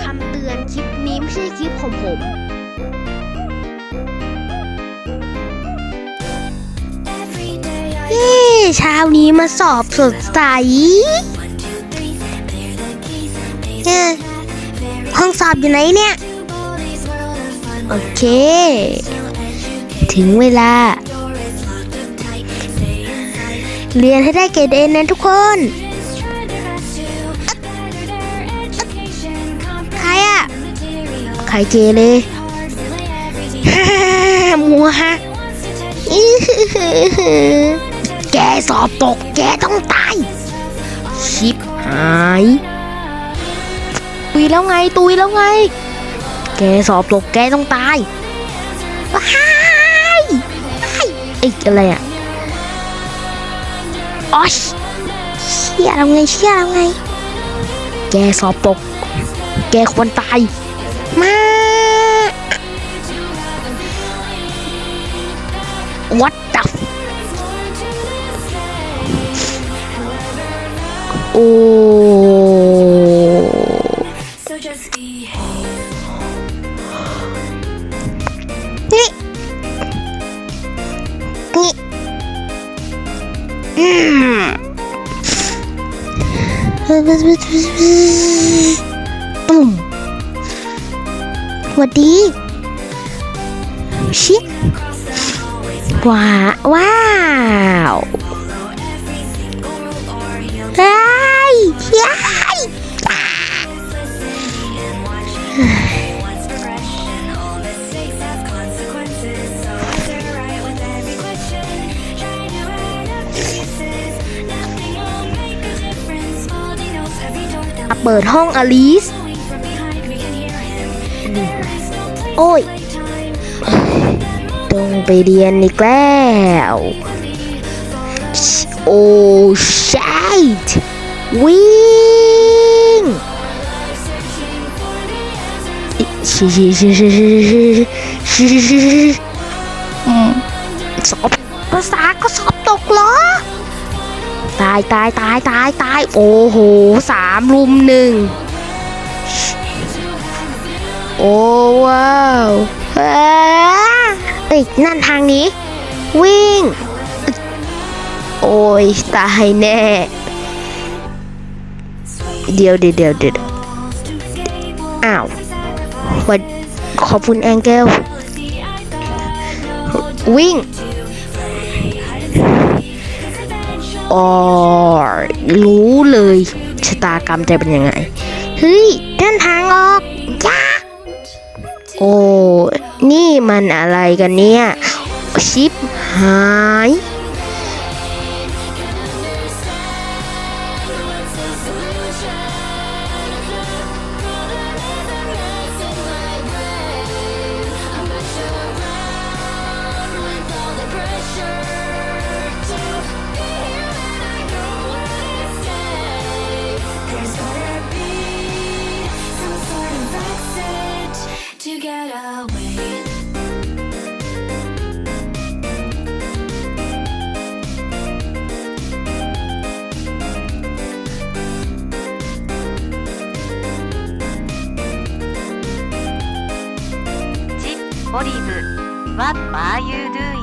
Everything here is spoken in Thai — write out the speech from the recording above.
คำเตือนคลิปนี้ไม่ใช่คลิปของผม เย้เช้านี้มาสอบสดใสเย้ห้องสอบอยู่ไหนเนี่ย โอเค ถึงเวลา เรียนให้ได้เกรดเอนะทุกคน ใครเกเลยฮ่ามัวฮะอื้อหือหือหือแกสอบตก แกต้องตาย ชิบหาย ตุยแล้วไง ตุยแล้วไง แกสอบตก แกต้องตายว้ายว้ายไอ้อะไรอะอ๋อเชี่ยแล้วไงเชี่ยแล้วไง แกสอบตก แกควรตายม What the f- โอ้ So just behave. นี่นี่อืมอืมส ว้าว้าวไอ้ยายเปิดห้องอลิส โอ้ย ต้องไปเรียนอีกแล้ว โอ้ชิตวิ่งชิชิชิชิชิชิชิอืมสอบภาษาก็สอบตกเหรอ ตายตายตายตายตายโอ้โหสามลุมหนึ่งโอ้ว้าว นั่นทางนี้ วิ่ง โอ้ยตายแน่ เดี๋ยวเดี๋ยวเดี๋ยวเดี๋ยวอ้าววัดขอบคุณแองเกล วิ่งอ๋อรู้เลยชะตากรรมจะเป็นยังไง เฮ้ยเดินทางออกยาโอ้ นี่มันอะไรกันเนี่ย ชิปหาย There's gotta オリーブ What are you doing?